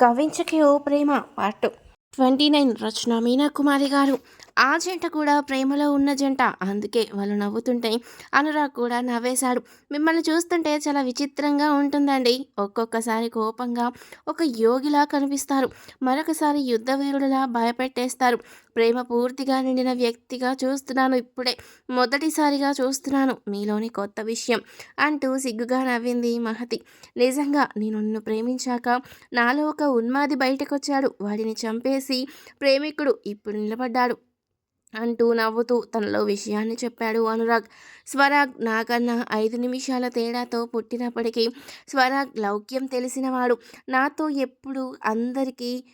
కవించకి ఓ ప్రేమ part twenty nine రచన మీనా కుమారి గారు. ఆ జంట కూడా ప్రేమలో ఉన్న జంట. అందుకే వాళ్ళు నవ్వుతుంటే అనురాగ్ కూడా నవ్వేశాడు. మిమ్మల్ని చూస్తుంటే చాలా విచిత్రంగా ఉంటుందండి. ఒక్కొక్కసారి కోపంగా ఒక యోగిలా కనిపిస్తారు. మరొకసారి యుద్ధ వీరుడిలా భయపెట్టేస్తారు. ప్రేమ పూర్తిగా నిండిన వ్యక్తిగా చూస్తున్నాను. ఇప్పుడే మొదటిసారిగా చూస్తున్నాను. మీలోని కొత్త విషయం అంటూ సిగ్గుగా నవ్వింది మహతి. నిజంగా నేను నిన్ను ప్రేమించాక నాలో ఒక ఉన్మాది బయటకొచ్చాడు. వాడిని చంపేసి ప్రేమికుడు ఇప్పుడు నిలబడ్డాడు. అంటూ నవ్వుతూ తనలో విషయాన్ని చెప్పాడు అనురాగ్. స్వరాగ్ నాకన్నా ఐదు నిమిషాల తేడాతో పుట్టినప్పటికీ స్వరాగ్ లౌక్యం తెలిసినవాడు. నాతో ఎప్పుడు అందరికీ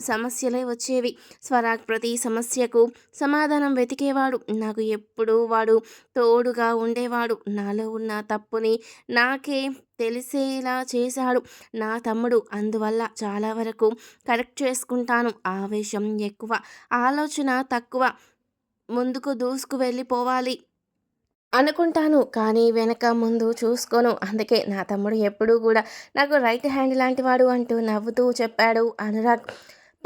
సమస్యలే వచ్చేవి. స్వరాగ్ ప్రతి సమస్యకు సమాధానం వెతికేవాడు. నాకు ఎప్పుడూ వాడు తోడుగా ఉండేవాడు. నాలో ఉన్న తప్పుని నాకే తెలిసేలా చేశాడు. నా తమ్ముడు అందువల్ల చాలా వరకు కరెక్ట్ చేసుకుంటాను. ఆవేశం ఎక్కువ ఆలోచన తక్కువ. ముందుకు దూసుకు వెళ్ళిపోవాలి. అనుకుంటాను కానీ వెనక ముందు చూసుకోను. అందుకే నా తమ్ముడు ఎప్పుడూ కూడా నాకు రైట్ హ్యాండ్ లాంటివాడు అంటూ నవ్వుతూ చెప్పాడు అనురాగ్.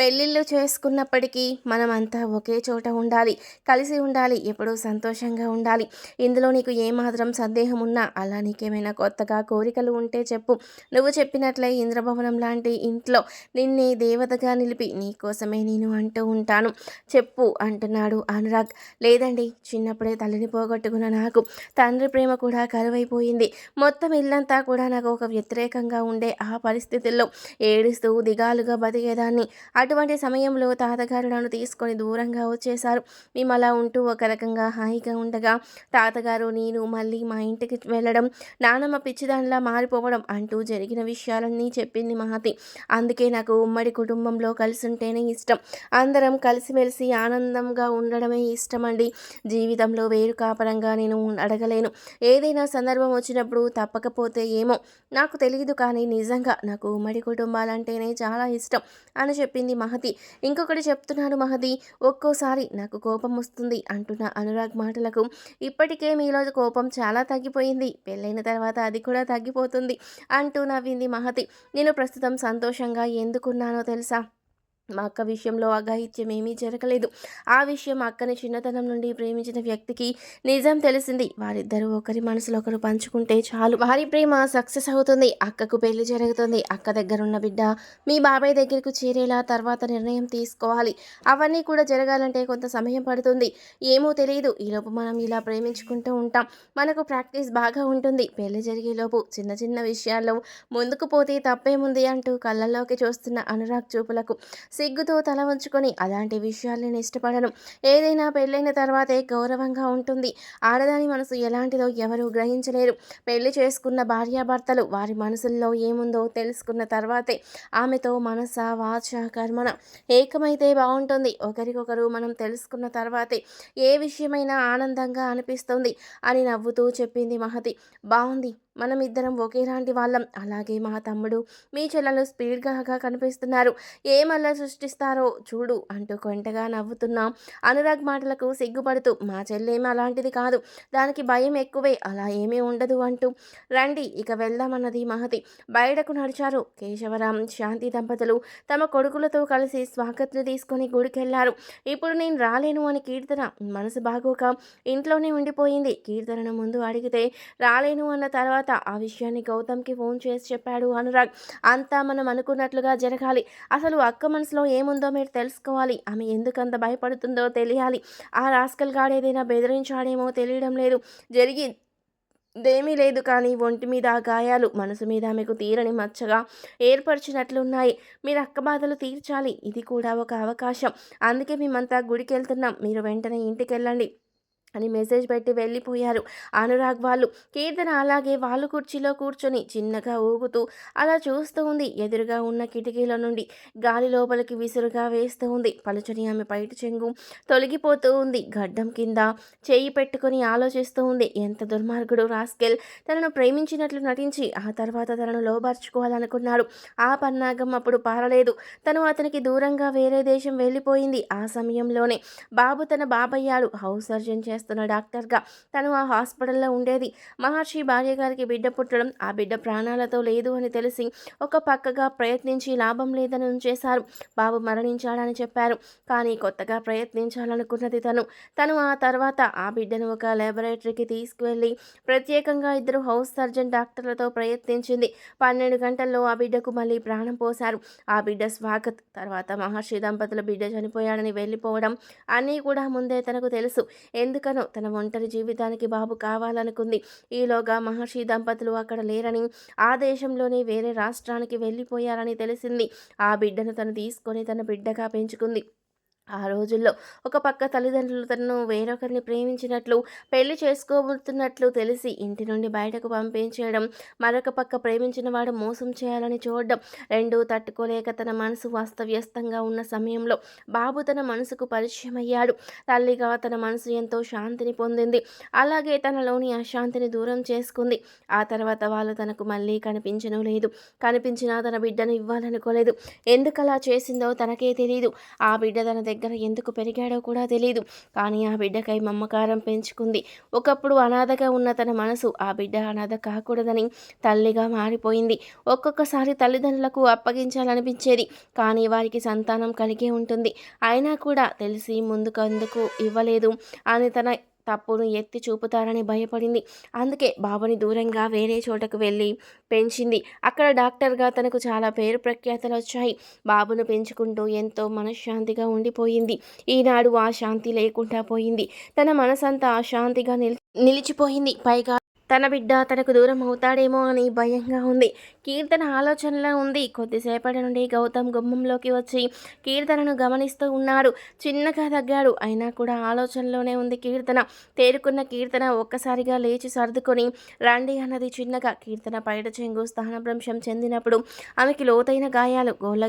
పెళ్ళిళ్ళు చేసుకున్నప్పటికీ మనమంతా ఒకే చోట ఉండాలి కలిసి ఉండాలి ఎప్పుడూ సంతోషంగా ఉండాలి. ఇందులో నీకు ఏమాత్రం సందేహం ఉన్నా అలా నీకేమైనా కొత్తగా కోరికలు ఉంటే చెప్పు. నువ్వు చెప్పినట్లే ఇంద్రభవనం లాంటి ఇంట్లో నిన్నే దేవతగా నిలిపి నీకోసమే నేను అంటూ ఉంటాను. చెప్పు అంటున్నాడు అనురాగ్. లేదండి చిన్నప్పుడే తల్లిని పోగొట్టుకున్న నాకు తండ్రి ప్రేమ కూడా కరువైపోయింది. మొత్తం ఇల్లంతా కూడా నాకు ఒక వ్యతిరేకంగా ఉండే ఆ పరిస్థితుల్లో ఏడుస్తూ దిగాలుగా బతికేదాన్ని. అటువంటి సమయంలో తాతగారు నన్ను తీసుకొని దూరంగా వచ్చేశారు. మేము అలా ఉంటూ ఒక రకంగా హాయిగా ఉండగా తాతగారు నేను మళ్ళీ మా ఇంటికి వెళ్ళడం నానమ్మ పిచ్చిదానిలా మారిపోవడం అంటూ జరిగిన విషయాలన్నీ చెప్పింది మహతి. అందుకే నాకు ఉమ్మడి కుటుంబంలో కలిసి ఉంటేనే ఇష్టం. అందరం కలిసిమెలిసి ఆనందంగా ఉండడమే ఇష్టం అండి జీవితంలో వేరు కాపరంగా నేను అడగలేను. ఏదైనా సందర్భం వచ్చినప్పుడు తప్పకపోతే ఏమో. నాకు తెలియదు కానీ నిజంగా నాకు ఉమ్మడి కుటుంబాలంటేనే చాలా ఇష్టం అని చెప్పింది మహతి. ఇంకొకటి చెప్తున్నాను మహతి ఒక్కోసారి నాకు కోపం వస్తుంది అంటున్న అనురాగ్ మాటలకు. ఇప్పటికే మీలో కోపం చాలా తగ్గిపోయింది. పెళ్ళైన తర్వాత అది కూడా తగ్గిపోతుంది అంటూ నవ్వింది మహతి. నేను ప్రస్తుతం సంతోషంగా ఎందుకున్నానో తెలుసా? మా అక్క విషయంలో అఘాయిత్యం ఏమీ జరగలేదు. ఆ విషయం అక్కని చిన్నతనం నుండి ప్రేమించిన వ్యక్తికి నిజం తెలిసింది. వారిద్దరూ ఒకరి మనసులో ఒకరు పంచుకుంటే చాలు. వారి ప్రేమ సక్సెస్ అవుతుంది. అక్కకు పెళ్ళి జరుగుతుంది. అక్క దగ్గర ఉన్న బిడ్డ మీ బాబాయ్ దగ్గరకు చేరేలా తర్వాత నిర్ణయం తీసుకోవాలి. అవన్నీ కూడా జరగాలంటే కొంత సమయం పడుతుంది. ఏమో తెలియదు ఈలోపు మనం ఇలా ప్రేమించుకుంటూ ఉంటాం. మనకు ప్రాక్టీస్ బాగా ఉంటుంది. పెళ్ళి జరిగేలోపు చిన్న చిన్న విషయాల్లో ముందుకు పోతే తప్పేముంది అంటూ కళ్ళల్లోకి చూస్తున్న అనురాగ్ చూపులకు సిగ్గుతో తల వంచుకొని అలాంటి విషయాలు నేను ఇష్టపడను. ఏదైనా పెళ్ళైన తర్వాతే గౌరవంగా ఉంటుంది. ఆడదాని మనసు ఎలాంటిదో ఎవరు గ్రహించలేరు. పెళ్ళి చేసుకున్న భార్యాభర్తలు వారి మనసుల్లో ఏముందో తెలుసుకున్న తర్వాతే ఆమెతో మనస వాచ కర్మణ ఏకమైతే బాగుంటుంది. ఒకరికొకరు మనం తెలుసుకున్న తర్వాతే ఏ విషయమైనా ఆనందంగా అనిపిస్తుంది అని నవ్వుతూ చెప్పింది మహతి. బాగుంది మనం ఇద్దరం ఒకేలాంటి వాళ్ళం. అలాగే మా తమ్ముడు మీ చెల్లెలు స్పీడ్గా కనిపిస్తున్నారు. ఏమల్లా సృష్టిస్తారో చూడు అంటూ కొంటగా నవ్వుతున్నాం అనురాగ్ మాటలకు సిగ్గుపడుతూ మా చెల్లేమి అలాంటిది కాదు. దానికి భయం ఎక్కువే అలా ఏమీ ఉండదు అంటూ. రండి ఇక వెళ్దామన్నది మహతి. బయటకు నడిచారు కేశవరాం శాంతి దంపతులు తమ కొడుకులతో కలిసి స్వాగత్ను తీసుకొని గుడికెళ్ళారు. ఇప్పుడు నేను రాలేను అని కీర్తన మనసు బాగోక ఇంట్లోనే ఉండిపోయింది. కీర్తనను ముందు అడిగితే రాలేను అన్న తర్వాత ఆ విషయాన్ని గౌతమ్కి ఫోన్ చేసి చెప్పాడు అనురాగ్. అంతా మనం అనుకున్నట్లుగా జరగాలి. అసలు అక్క మనసులో ఏముందో మీరు తెలుసుకోవాలి. ఆమె ఎందుకంత భయపడుతుందో తెలియాలి. ఆ రాస్కల్ గాడేదైనా బెదిరించాడేమో తెలియడం లేదు. జరిగి దేమీ లేదు కానీ ఒంటి మీద గాయాలు మనసు మీద ఆమెకు తీరని మచ్చగా ఏర్పరిచినట్లున్నాయి. మీరు అక్క బాధలు తీర్చాలి. ఇది కూడా ఒక అవకాశం. అందుకే మేమంతా గుడికి వెళ్తున్నాం మీరు వెంటనే ఇంటికి వెళ్ళండి అని మెసేజ్ పెట్టి వెళ్ళిపోయారు. అనురాగ్ వాళ్ళు కీర్తన అలాగే వాళ్ళు కుర్చీలో కూర్చొని చిన్నగా ఊగుతూ అలా చూస్తూ ఉంది. ఎదురుగా ఉన్న కిటికీల నుండి గాలి లోపలికి విసురుగా వేస్తూ ఉంది. పలుచని ఆమె బయట చెంగు తొలగిపోతూ ఉంది. గడ్డం కింద చేయి పెట్టుకొని ఆలోచిస్తూ ఉంది. ఎంత దుర్మార్గుడు రాస్కెల్. తనను ప్రేమించినట్లు నటించి ఆ తర్వాత తనను లోబర్చుకోవాలనుకున్నాడు ఆ పన్నాగం అప్పుడు పారలేదు. తను అతనికి దూరంగా వేరే దేశం వెళ్ళిపోయింది. ఆ సమయంలోనే బాబు తన బాబయ్యాడు. హౌస్ సర్జన్ చేస్తాడు పనిచేస్తున్న డాక్టర్గా తను ఆ హాస్పిటల్లో ఉండేది. మహర్షి భార్య గారికి బిడ్డ పుట్టడం ఆ బిడ్డ ప్రాణాలతో లేదు అని తెలిసి ఒక పక్కగా ప్రయత్నించి లాభం లేదని ఉంచేశారు. బాబు మరణించాడని చెప్పారు. కానీ కొత్తగా ప్రయత్నించాలనుకున్నది తను. తను ఆ తర్వాత ఆ బిడ్డను ఒక లాబొరేటరీకి తీసుకువెళ్ళి ప్రత్యేకంగా ఇద్దరు హౌస్ సర్జన్ డాక్టర్లతో ప్రయత్నించింది. పన్నెండు గంటల్లో ఆ బిడ్డకు మళ్ళీ ప్రాణం పోశారు. ఆ బిడ్డ స్వాగత్ తర్వాత మహర్షి దంపతుల బిడ్డ చనిపోయాడని వెళ్ళిపోవడం అన్నీ కూడా ముందే తనకు తెలుసు. ఎందుకనో తన ఒంటరి జీవితానికి బాబు కావాలనుకుంది. ఈలోగా మహర్షి దంపతులు అక్కడ లేరని ఆ దేశంలోనే వేరే రాష్ట్రానికి వెళ్ళిపోయారని తెలిసింది. ఆ బిడ్డను తను తీసుకొని తన బిడ్డగా పెంచుకుంది. ఆ రోజుల్లో. ఒక పక్క తల్లిదండ్రులు తనను వేరొకరిని ప్రేమించినట్లు పెళ్ళి చేసుకోబోతున్నట్లు తెలిసి ఇంటి నుండి బయటకు పంపించేయడం మరొక పక్క ప్రేమించిన వాడు మోసం చేయాలని చూడడం రెండు తట్టుకోలేక తన మనసు అస్తవ్యస్తంగా ఉన్న సమయంలో బాబు తన మనసుకు పరిచయం అయ్యాడు తల్లిగా తన మనసు ఎంతో శాంతిని పొందింది. అలాగే తనలోని అశాంతిని దూరం చేసుకుంది. ఆ తర్వాత వాళ్ళు తనకు మళ్ళీ కనిపించను లేదు. కనిపించినా తన బిడ్డను ఇవ్వాలనుకోలేదు. ఎందుకలా చేసిందో తనకే తెలియదు ఆ బిడ్డ తన దగ్గర దగ్గర ఎందుకు పెరిగాడో కూడా తెలియదు కానీ ఆ బిడ్డకై మమ్మకారం పెంచుకుంది. ఒకప్పుడు అనాథగా ఉన్న తన మనసు ఆ బిడ్డ అనాథ కాకూడదని తల్లిగా మారిపోయింది. ఒక్కొక్కసారి తల్లిదండ్రులకు అప్పగించాలనిపించేది. కానీ వారికి సంతానం కలిగే ఉంటుంది. అయినా కూడా తెలిసి ముందుకు అందుకు ఇవ్వలేదు. అని తన తప్పును ఎత్తి చూపుతారని భయపడింది. అందుకే బాబుని దూరంగా వేరే చోటకు వెళ్ళి పెంచింది. అక్కడ డాక్టర్గా తనకు చాలా పేరు ప్రఖ్యాతలు వచ్చాయి. బాబును పెంచుకుంటూ ఎంతో మనశ్శాంతిగా ఉండిపోయింది. ఈనాడు ఆ శాంతి లేకుండా పోయింది. తన మనసంతా అశాంతిగా నిలి నిలిచిపోయింది. పైగా తన బిడ్డ తనకు దూరం అవుతాడేమో అని భయంగా ఉంది. కీర్తన ఆలోచనలో ఉంది. కొద్దిసేపటి నుండి గౌతమ్ గుమ్మంలోకి వచ్చి కీర్తనను గమనిస్తూ ఉన్నాడు. చిన్నగా తగ్గాడు. అయినా కూడా ఆలోచనలోనే ఉంది కీర్తన. తేరుకున్న కీర్తన ఒక్కసారిగా లేచి సర్దుకొని రండి అన్నది చిన్నగా. కీర్తన పైట చెంగు స్థానభ్రంశం చెందినప్పుడు ఆమెకి లోతైన గాయాలు గోళ్ళ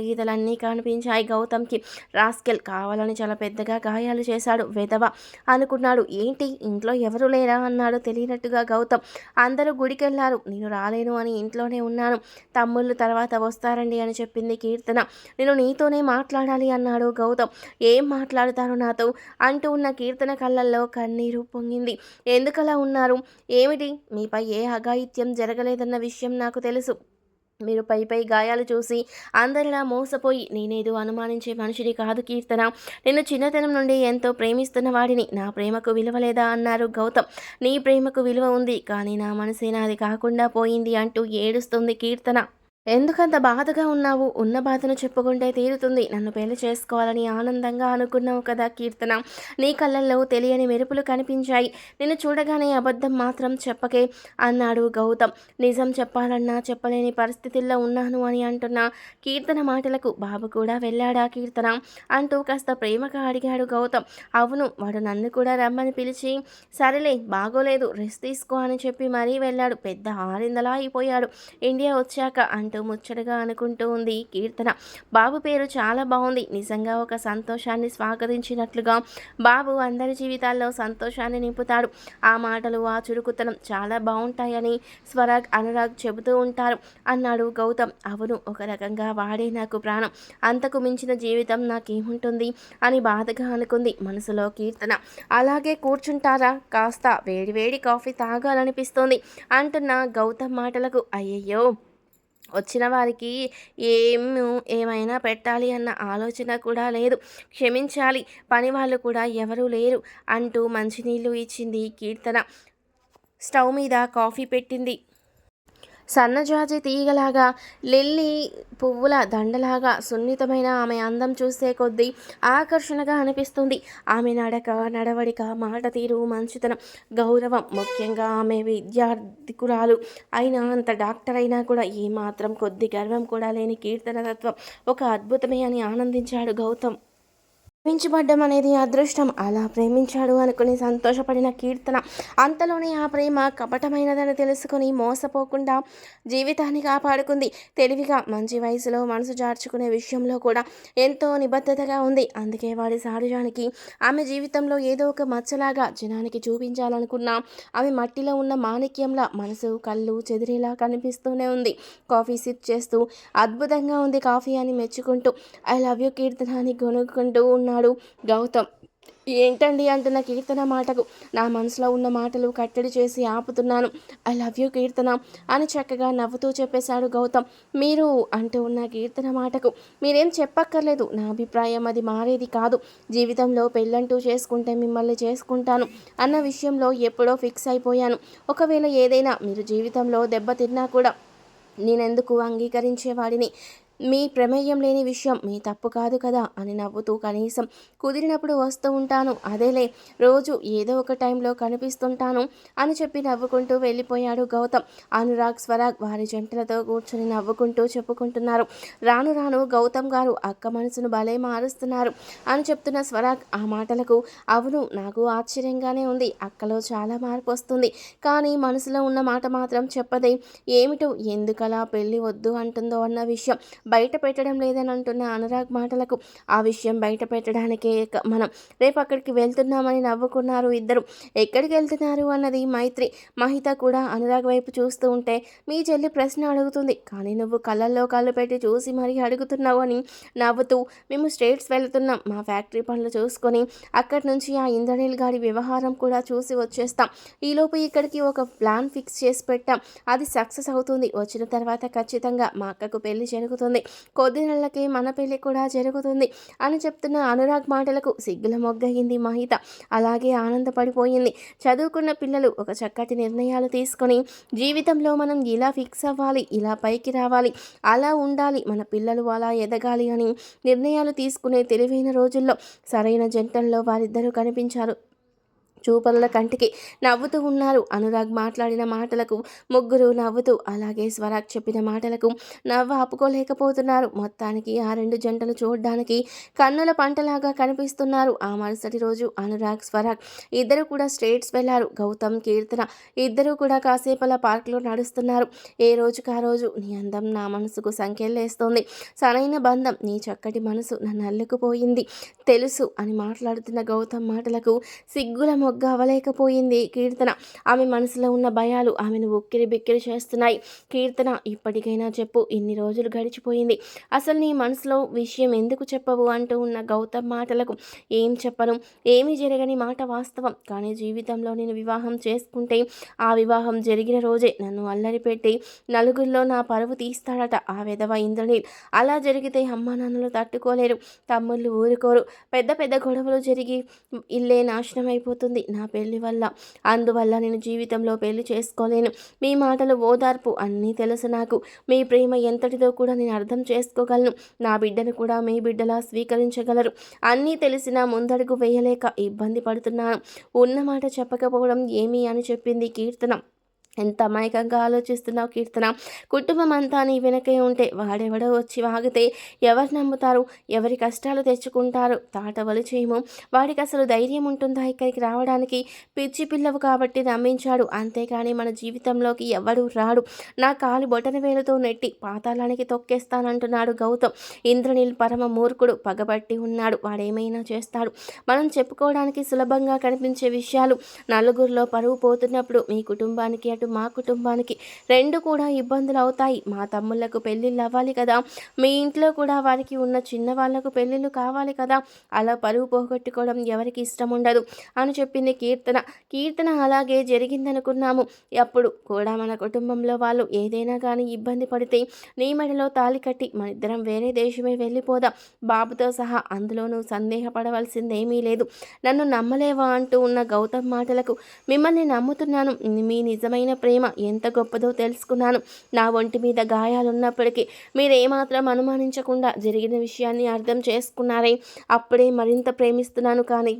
కనిపించాయి గౌతమ్కి. రాస్కెల్ కావాలని చాలా పెద్దగా గాయాలు చేశాడు. వెధవ అనుకున్నాడు. ఏంటి? ఇంట్లో ఎవరు లేరా? అన్నాడు తెలియనట్టుగా గౌతమ్. అందరూ గుడికి వెళ్ళారు నేను రాలేను అని ఇంట్లోనే ఉన్నాను. తమ్ముళ్ళు తర్వాత వస్తారండి అని చెప్పింది కీర్తన. నేను నీతోనే మాట్లాడాలి అన్నాడు గౌతమ్. ఏం మాట్లాడతారు నాతో అంటూ ఉన్న కీర్తన కళ్ళల్లో కన్నీరు పొంగింది. ఎందుకలా ఉన్నారు? ఏమిటి? మీపై ఏ అఘాయిత్యం జరగలేదన్న విషయం నాకు తెలుసు. మీరు పై పై గాయాలు చూసి అందరిలా మోసపోయి నేనేదో అనుమానించే మనిషిని కాదు కీర్తన. నేను చిన్నతనం నుండి ఎంతో ప్రేమిస్తున్న వాడిని నా ప్రేమకు విలువ లేదా అన్నారు గౌతమ్. నీ ప్రేమకు విలువ ఉంది కానీ నా మనసే నాది కాకుండా పోయింది అంటూ ఏడుస్తుంది కీర్తన. ఎందుకంత బాధగా ఉన్నావు? ఉన్న బాధను చెప్పుకుంటే తీరుతుంది. నన్ను పెళ్ళి చేసుకోవాలని ఆనందంగా అనుకున్నావు కదా కీర్తన. నీ కళ్ళల్లో తెలియని మెరుపులు కనిపించాయి. నిన్ను చూడగానే అబద్ధం మాత్రం చెప్పకే అన్నాడు గౌతమ్. నిజం చెప్పాలన్నా చెప్పలేని పరిస్థితుల్లో ఉన్నాను అని అంటున్న కీర్తన మాటలకు బాబు కూడా వెళ్ళాడా కీర్తన? అంటూ కాస్త ప్రేమగా అడిగాడు గౌతమ్. అవును వాడు నన్ను కూడా రమ్మని పిలిచి సరేలే బాగోలేదు రెస్ట్ తీసుకో అని చెప్పి మరీ వెళ్ళాడు. పెద్ద ఆరిందలా అయిపోయాడు. ఇండియా వచ్చాక అంటూ ముచ్చటగా అనుకుంటూ ఉంది కీర్తన. బాబు పేరు చాలా బాగుంది. నిజంగా ఒక సంతోషాన్ని స్వాగతించినట్లుగా బాబు అందరి జీవితాల్లో సంతోషాన్ని నింపుతాడు. ఆ మాటలు ఆ చురుకుతనం చాలా బాగుంటాయని స్వరాగ్ అనురాగ్ చెబుతూ ఉంటారు. అన్నాడు గౌతమ్. అవును ఒక రకంగా వాడే నాకు ప్రాణం. అంతకు మించిన జీవితం నాకేముంటుంది అని బాధగా అనుకుంది మనసులో కీర్తన. అలాగే కూర్చుంటారా? కాస్త వేడివేడి కాఫీ తాగాలనిపిస్తోంది అంటున్న గౌతమ్ మాటలకు. అయ్యయ్యో! వచ్చిన వారికి ఏం ఏమైనా పెట్టాలి అన్న ఆలోచన కూడా లేదు. క్షమించాలి. పని వాళ్ళు కూడా ఎవరూ లేరు అంటూ మంచినీళ్ళు ఇచ్చింది కీర్తన. స్టవ్ మీద కాఫీ పెట్టింది. సన్నజాజి తీగలాగా లిల్లీ పువ్వుల దండలాగా సున్నితమైన ఆమె అందం చూసే కొద్దీ ఆకర్షణగా అనిపిస్తుంది. ఆమె నడక నడవడిక మాట తీరు మంచితనం గౌరవం ముఖ్యంగా ఆమె విద్యార్థికురాలు. అయినా అంత డాక్టర్ అయినా కూడా ఏమాత్రం కొద్ది గర్వం కూడా లేని కీర్తన తత్వం ఒక అద్భుతమే అని ఆనందించాడు గౌతమ్. ప్రేమించబడ్డం అనేది అదృష్టం. అలా ప్రేమించాడు అనుకుని సంతోషపడిన కీర్తన అంతలోనే ఆ ప్రేమ కపటమైనదని తెలుసుకుని మోసపోకుండా జీవితాన్ని కాపాడుకుంది. తెలివిగా మంచి వయసులో మనసు జార్చుకునే విషయంలో కూడా ఎంతో నిబద్ధతగా ఉంది. అందుకే వాడి సారుజానికి ఆమె జీవితంలో ఏదో ఒక మచ్చలాగా జనానికి చూపించాలనుకున్నా ఆమె మట్టిలో ఉన్న మాణిక్యంలా మనసు కళ్ళు చెదిరేలా కనిపిస్తూనే ఉంది. కాఫీ సిప్ చేస్తూ అద్భుతంగా ఉంది కాఫీ అని మెచ్చుకుంటూ ఐ లవ్ యూ కీర్తనాన్ని కొనుక్కుంటూ ఉన్న అన్నాడు గౌతమ్. ఏంటండి అంటున్న కీర్తన మాటకు? నా మనసులో ఉన్న మాటలు కట్టడి చేసి ఆపుతున్నాను. ఐ లవ్ యూ కీర్తన అని చక్కగా నవ్వుతూ చెప్పేశాడు గౌతమ్. మీరు అంటూ ఉన్న కీర్తన మాటకు మీరేం చెప్పక్కర్లేదు. నా అభిప్రాయం అది మారేది కాదు. జీవితంలో పెళ్ళంటూ చేసుకుంటే మిమ్మల్ని చేసుకుంటాను అన్న విషయంలో ఎప్పుడో ఫిక్స్ అయిపోయాను. ఒకవేళ ఏదైనా మీరు జీవితంలో దెబ్బతిన్నా కూడా నేనెందుకు అంగీకరించేవాడిని? మీ ప్రమేయం లేని విషయం మీ తప్పు కాదు కదా అని నవ్వుతూ కనీసం కుదిరినప్పుడు వస్తూ ఉంటాను. అదేలే రోజు ఏదో ఒక టైంలో కనిపిస్తుంటాను అని చెప్పి నవ్వుకుంటూ వెళ్ళిపోయాడు గౌతమ్. అనురాగ్ స్వరాగ్ వారి జంటలతో కూర్చొని నవ్వుకుంటూ చెప్పుకుంటున్నారు. రాను రాను గౌతమ్ గారు అక్క మనసును భలే మారుస్తున్నారు అని చెప్తున్న స్వరాగ్ ఆ మాటలకు అవును నాకు ఆశ్చర్యంగానే ఉంది. అక్కలో చాలా మార్పు వస్తుంది. కానీ మనసులో ఉన్న మాట మాత్రం చెప్పదే. ఏమిటో ఎందుకలా పెళ్ళి వద్దు అంటుందో అన్న విషయం బయట పెట్టడం లేదని అంటున్న అనురాగ్ మాటలకు ఆ విషయం బయట పెట్టడానికే మనం రేపు అక్కడికి వెళ్తున్నామని నవ్వుకున్నారు ఇద్దరు. ఎక్కడికి వెళ్తున్నారు అన్నది మైత్రి మహిత కూడా అనురాగ్ వైపు చూస్తూ ఉంటే మీ చెల్లి ప్రశ్న అడుగుతుంది. కానీ నువ్వు కళ్ళల్లో కళ్ళు పెట్టి చూసి మరీ అడుగుతున్నావు అని నవ్వుతూ మేము స్టేట్స్ వెళ్తున్నాం. మా ఫ్యాక్టరీ పనులు చూసుకొని అక్కడి నుంచి ఆ ఇంద్రనీల్ గారి వ్యవహారం కూడా చూసి వచ్చేస్తాం. ఈలోపు ఇక్కడికి ఒక ప్లాన్ ఫిక్స్ చేసి పెట్టాం. అది సక్సెస్ అవుతుంది. వచ్చిన తర్వాత ఖచ్చితంగా మా అక్కకు పెళ్ళి జరుగుతుంది. కొద్ది నెలలకే మన పెళ్ళి కూడా జరుగుతుంది అని చెప్తున్న అనురాగ్ మాటలకు సిగ్గుల మొగ్గయింది మహిత. అలాగే ఆనందపడిపోయింది. చదువుకున్న పిల్లలు ఒక చక్కటి నిర్ణయాలు తీసుకొని జీవితంలో మనం ఇలా ఫిక్స్ అవ్వాలి ఇలా పైకి రావాలి అలా ఉండాలి మన పిల్లలు అలా ఎదగాలి అని నిర్ణయాలు తీసుకునే తెలివైన రోజుల్లో సరైన జంటల్లో వారిద్దరూ కనిపించారు. చూపరుల కంటికి నవ్వుతూ ఉన్నారు. అనురాగ్ మాట్లాడిన మాటలకు ముగ్గురు నవ్వుతూ అలాగే స్వరాగ్ చెప్పిన మాటలకు నవ్వు ఆపుకోలేకపోతున్నారు. మొత్తానికి ఆ రెండు జంటలు చూడడానికి కన్నుల పంటలాగా కనిపిస్తున్నారు. ఆ మరుసటి రోజు అనురాగ్ స్వరాగ్ ఇద్దరు కూడా స్టేట్స్ వెళ్ళారు. గౌతమ్ కీర్తన ఇద్దరు కూడా కాసేపు అలా పార్క్లో నడుస్తున్నారు. ఏ రోజుకు ఆ రోజు? నీ అందం నా మనసుకు సంఖ్యలేస్తోంది సరైన బంధం నీ చక్కటి మనసు నన్ను అల్లుకుపోయింది. తెలుసు అని మాట్లాడుతున్న గౌతమ్ మాటలకు సిగ్గుల మొగ్గ అవ్వలేకపోయింది కీర్తన ఆమె మనసులో ఉన్న భయాలు ఆమెను ఉక్కిరి బిక్కిరి చేస్తున్నాయి. కీర్తన ఇప్పటికైనా చెప్పు ఇన్ని రోజులు గడిచిపోయింది. అసలు నీ మనసులో విషయం ఎందుకు చెప్పవు అంటూ ఉన్న గౌతమ్ మాటలకు ఏం చెప్పను? ఏమీ జరగని మాట వాస్తవం. కానీ జీవితంలో నేను వివాహం చేసుకుంటే ఆ వివాహం జరిగిన రోజే నన్ను అల్లరి పెట్టి నలుగురిలో నా పరువు తీస్తాడట ఆ విధవ ఇంద్రనీల్. అలా జరిగితే అమ్మ నాన్నలు తట్టుకోలేరు తమ్ముళ్ళు ఊరుకోరు. పెద్ద పెద్ద గొడవలు జరిగి ఇల్లే నాశనం అయిపోతుంది ఉంది. నా పెళ్ళి వల్ల అందువల్ల నేను జీవితంలో పెళ్ళి చేసుకోలేను. మీ మాటలు ఓదార్పు అన్నీ తెలుసు నాకు. మీ ప్రేమ ఎంతటిదో కూడా నేను అర్థం చేసుకోగలను. నా బిడ్డను కూడా మీ బిడ్డలా స్వీకరించగలరు. అన్నీ తెలిసినా ముందడుగు వేయలేక ఇబ్బంది పడుతున్నాను. ఉన్న మాట చెప్పకపోవడం ఏమీ అని చెప్పింది కీర్తన. ఎంత అమాయకంగా ఆలోచిస్తున్నావు కీర్తన? కుటుంబం అంతా నీ వెనకే ఉంటే వాడెవడో వచ్చి వాగితే ఎవరు నమ్ముతారు? ఎవరి కష్టాలు తెచ్చుకుంటారు? తాటవలు చేయము. వాడికి అసలు ధైర్యం ఉంటుందా ఇక్కడికి రావడానికి? పిచ్చి పిల్లవు కాబట్టి నమ్మించాడు. అంతేకాని మన జీవితంలోకి ఎవడు రాడు. నా కాలు బొటన వేలుతో నెట్టి పాతాళానికి తొక్కేస్తానంటున్నాడు గౌతమ్. ఇంద్రనీల్ పరమ మూర్ఖుడు పగబట్టి ఉన్నాడు. వాడేమైనా చేస్తాడు? మనం చెప్పుకోవడానికి సులభంగా కనిపించే విషయాలు. నలుగురిలో పరువు పోతున్నప్పుడు మీ కుటుంబానికి అటు మా కుటుంబానికి రెండు కూడా ఇబ్బందులు అవుతాయి. మా తమ్ముళ్ళకు పెళ్ళిళ్ళు అవ్వాలి కదా. మీ ఇంట్లో కూడా వారికి ఉన్న చిన్న వాళ్ళకు పెళ్ళిళ్ళు కావాలి కదా. అలా పరువు పోగొట్టుకోవడం ఎవరికి ఇష్టం ఉండదు అని చెప్పింది కీర్తన. కీర్తన అలాగే జరిగిందనుకున్నాము. అప్పుడు కూడా మన కుటుంబంలో వాళ్ళు ఏదైనా కానీ ఇబ్బంది పడితే నీ మెడలో తాలి కట్టి మన ఇద్దరం వేరే దేశమే వెళ్ళిపోదాం. బాబుతో సహా అందులోనూ సందేహపడవలసిందేమీ లేదు. నన్ను నమ్మలేవా అంటూ ఉన్న గౌతమ్ మాటలకు మిమ్మల్ని నమ్ముతున్నాను. మీ నిజమైన నిజమైన ప్రేమ ఎంత గొప్పదో తెలుసుకున్నాను. నా ఒంటి మీద గాయాలున్నప్పటికీ మీరేమాత్రం అనుమానించకుండా జరిగిన విషయాన్ని అర్థం చేసుకున్నారే. అప్పుడే మరింత ప్రేమిస్తున్నాను కానీ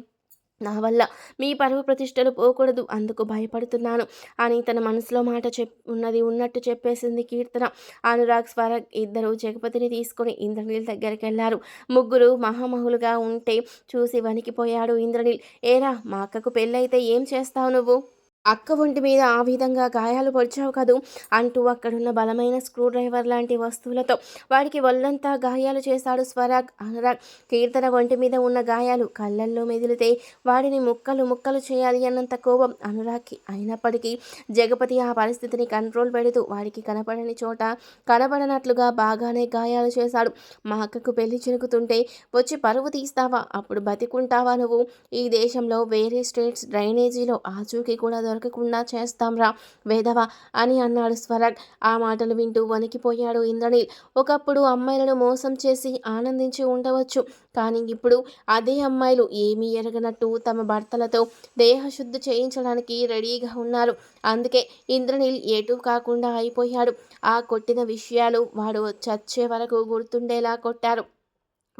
నా వల్ల మీ పరువు ప్రతిష్టలు పోకూడదు. అందుకు భయపడుతున్నాను. అని తన మనసులో మాట చెప్ ఉన్నది ఉన్నట్టు చెప్పేసింది కీర్తన. అనురాగ్ స్వరగ్ ఇద్దరు జగపతిని తీసుకుని ఇంద్రనీల్ దగ్గరికి వెళ్ళారు. ముగ్గురు మహామహులుగా ఉంటే చూసి వణికిపోయాడు ఇంద్రనీల్. ఏరా మా అక్కకు పెళ్ళైతే ఏం చేస్తావు నువ్వు? అక్క ఒంటి మీద ఆ విధంగా గాయాలు పొడిచావు కదూ అంటూ అక్కడున్న బలమైన స్క్రూ డ్రైవర్ లాంటి వస్తువులతో వాడికి ఒళ్ళంతా గాయాలు చేశాడు స్వరాగ్. అనురాగ్ కీర్తన ఒంటి మీద ఉన్న గాయాలు కళ్ళల్లో మెదిలితే వాడిని ముక్కలు ముక్కలు చేయాలి అన్నంత కోపం అనురాగ్కి అయినప్పటికీ జగపతి ఆ పరిస్థితిని కంట్రోల్ పెడుతూ వాడికి కనపడని చోట కనపడనట్లుగా బాగానే గాయాలు చేశాడు. మా అక్కకు పెళ్ళి చిరుకుతుంటే వచ్చి పరువు తీస్తావా? అప్పుడు బతికుంటావా నువ్వు? ఈ దేశంలో వేరే స్టేట్స్ డ్రైనేజీలో ఆచూకీ కూడా దొరకకుండా చేస్తాంరా వేదవా అని అన్నాడు స్వరాగ్ ఆ మాటలు వింటూ వణికిపోయాడు ఇంద్రనీల్. ఒకప్పుడు అమ్మాయిలను మోసం చేసి ఆనందించి ఉండవచ్చు కానీ ఇప్పుడు అదే అమ్మాయిలు ఏమీ ఎరగనట్టు తమ భర్తలతో దేహశుద్ధి చేయించడానికి రెడీగా ఉన్నారు. అందుకే ఇంద్రనీల్ ఎటు కాకుండా అయిపోయాడు. ఆ కొట్టిన విషయాలు వాడు చచ్చే వరకు గుర్తుండేలా కొట్టారు.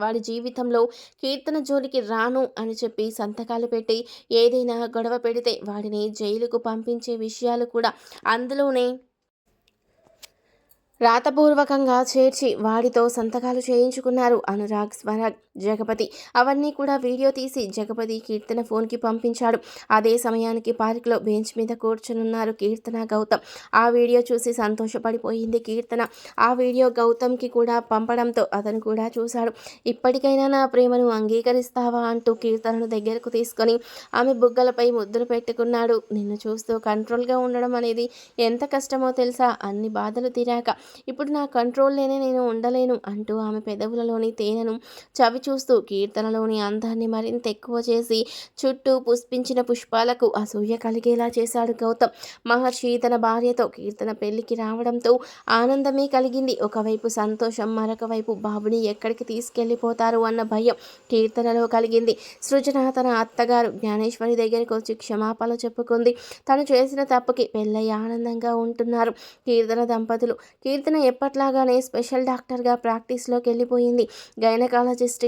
వాడి జీవితంలో కీర్తన జోలికి రాను అని చెప్పి సంతకాలు పెట్టి ఏదైనా గొడవ పెడితే వాడిని జైలుకు పంపించే విషయాలు కూడా అందులోనే రాతపూర్వకంగా చేర్చి వాడితో సంతకాలు చేయించుకున్నారు అనురాగ్ స్వరాగ్. జగపతి. అవన్నీ కూడా వీడియో తీసి జగపతి కీర్తన ఫోన్కి పంపించాడు. అదే సమయానికి పార్క్లో బెంచ్ మీద కూర్చునున్నారు కీర్తన గౌతమ్. ఆ వీడియో చూసి సంతోషపడిపోయింది కీర్తన. ఆ వీడియో గౌతమ్కి కూడా పంపడంతో అతను కూడా చూశాడు. ఇప్పటికైనా నా ప్రేమను అంగీకరిస్తావా అంటూ కీర్తనను దగ్గరకు తీసుకొని ఆమె బుగ్గలపై ముద్దులు పెట్టుకున్నాడు. నిన్ను చూస్తూ కంట్రోల్గా ఉండడం అనేది ఎంత కష్టమో తెలుసా? అన్ని బాధలు తీరాక. ఇప్పుడు నా కంట్రోల్లోనే నేను ఉండలేను అంటూ ఆమె పెదవులలోని తేనెను చవి చూస్తూ కీర్తనలోని అందాన్ని మరింత ఎక్కువ చేసి చుట్టూ పుష్పించిన పుష్పాలకు అసూయ కలిగేలా చేశాడు గౌతమ్. మహర్షి తన భార్యతో కీర్తన పెళ్ళికి రావడంతో ఆనందమే కలిగింది. ఒకవైపు సంతోషం మరొక వైపు బాబుని ఎక్కడికి తీసుకెళ్ళిపోతారు అన్న భయం కీర్తనలో కలిగింది. సృజన తన అత్తగారు జ్ఞానేశ్వరి దగ్గరికి వచ్చి క్షమాపణ చెప్పుకుంది. తను చేసిన తప్పుకి పెళ్ళయ్య ఆనందంగా ఉంటున్నారు కీర్తన దంపతులు. కీర్తన ఎప్పట్లాగానే స్పెషల్ డాక్టర్గా ప్రాక్టీస్లోకి వెళ్ళిపోయింది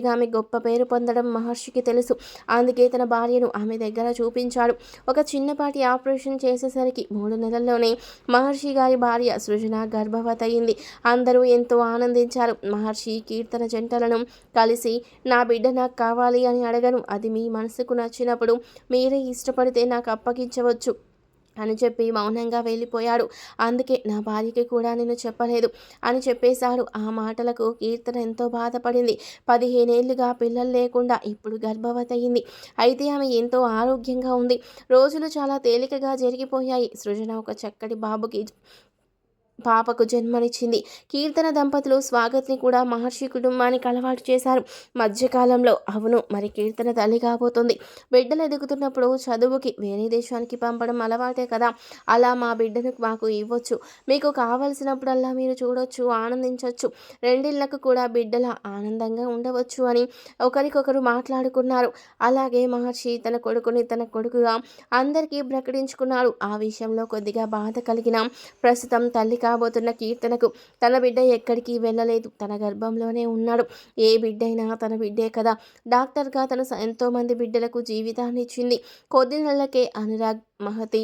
ఆమె గొప్ప పేరు పొందడం మహర్షికి తెలుసు. అందుకే తన భార్యను ఆమె దగ్గర చూపించాడు. ఒక చిన్నపాటి ఆపరేషన్ చేసేసరికి మూడు నెలల్లోనే మహర్షి గారి భార్య సృజన గర్భవతి అయింది అందరూ ఎంతో ఆనందించారు. మహర్షి కీర్తన జంటలను కలిసి నా బిడ్డ నాకు కావాలి అని అడగను. అది మీ మనసుకు నచ్చినప్పుడు మీరే ఇష్టపడితే నాకు అప్పగించవచ్చు. అని చెప్పి మౌనంగా వెళ్ళిపోయాడు. అందుకే నా భార్యకి కూడా నేను చెప్పలేదు. అని చెప్పేశాడు. ఆ మాటలకు కీర్తన ఎంతో బాధపడింది. పదిహేనేళ్ళుగా పిల్లలు లేకుండా ఇప్పుడు గర్భవతి అయింది. అయితే ఆమె ఎంతో ఆరోగ్యంగా ఉంది. రోజులు చాలా తేలికగా జరిగిపోయాయి. సృజన ఒక చక్కటి బాబుకి పాపకు జన్మనిచ్చింది. కీర్తన దంపతులు స్వాగత్ని కూడా మహర్షి కుటుంబానికి అలవాటు చేశారు. మధ్యకాలంలో అవును మరి కీర్తన తల్లి కాబోతుంది. బిడ్డలు ఎదుగుతున్నప్పుడు చదువుకి వేరే దేశానికి పంపడం అలవాటే కదా. అలా మా బిడ్డను మాకు ఇవ్వచ్చు. మీకు కావలసినప్పుడల్లా మీరు చూడొచ్చు ఆనందించవచ్చు రెండిళ్ళకు కూడా బిడ్డల ఆనందంగా ఉండవచ్చు అని ఒకరికొకరు మాట్లాడుకున్నారు. అలాగే మహర్షి తన కొడుకుని తన కొడుకుగా అందరికీ ప్రకటించుకున్నారు. ఆ విషయంలో కొద్దిగా బాధ కలిగిన ప్రస్తుతం తల్లి కాబోతున్న కీర్తనకు తన బిడ్డ ఎక్కడికి వెళ్ళలేదు. తన గర్భంలోనే ఉన్నాడు. ఏ బిడ్డైనా తన బిడ్డే కదా. డాక్టర్గా తను ఎంతోమంది బిడ్డలకు జీవితాన్ని ఇచ్చింది. కొద్ది నెలలకే అనురాగ్ మహతి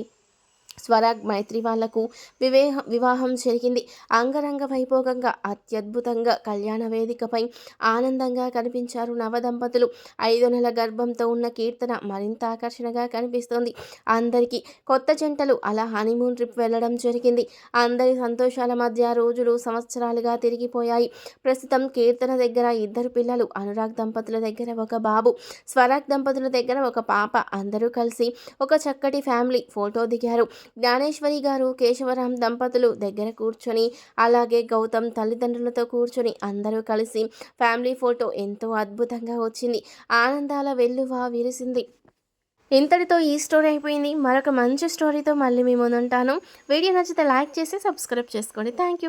స్వరాగ్ మైత్రి వాళ్ళకు వివేహ వివాహం జరిగింది. అంగరంగ వైభోగంగా అత్యద్భుతంగా కళ్యాణ వేదికపై ఆనందంగా కనిపించారు నవదంపతులు. ఐదు నెల గర్భంతో ఉన్న కీర్తన మరింత ఆకర్షణగా కనిపిస్తోంది. అందరికీ కొత్త జంటలు అలా హనీమూన్ ట్రిప్ వెళ్ళడం జరిగింది. అందరి సంతోషాల మధ్య రోజులు సంవత్సరాలుగా తిరిగిపోయాయి. ప్రస్తుతం కీర్తన దగ్గర ఇద్దరు పిల్లలు అనురాగ్ దంపతుల దగ్గర ఒక బాబు స్వరాగ్ దంపతుల దగ్గర ఒక పాప. అందరూ కలిసి ఒక చక్కటి ఫ్యామిలీ ఫోటో దిగారు. జ్ఞానేశ్వరి గారు కేశవరాం దంపతులు దగ్గర కూర్చొని అలాగే గౌతమ్ తల్లిదండ్రులతో కూర్చొని అందరూ కలిసి ఫ్యామిలీ ఫోటో ఎంతో అద్భుతంగా వచ్చింది. ఆనందాల వెల్లువ విరిసింది. ఇంతటితో ఈ స్టోరీ అయిపోయింది. మరొక మంచి స్టోరీతో మళ్ళీ మీ ముందుంటాను వీడియో నచ్చితే లైక్ చేసి సబ్స్క్రైబ్ చేసుకోండి. Thank you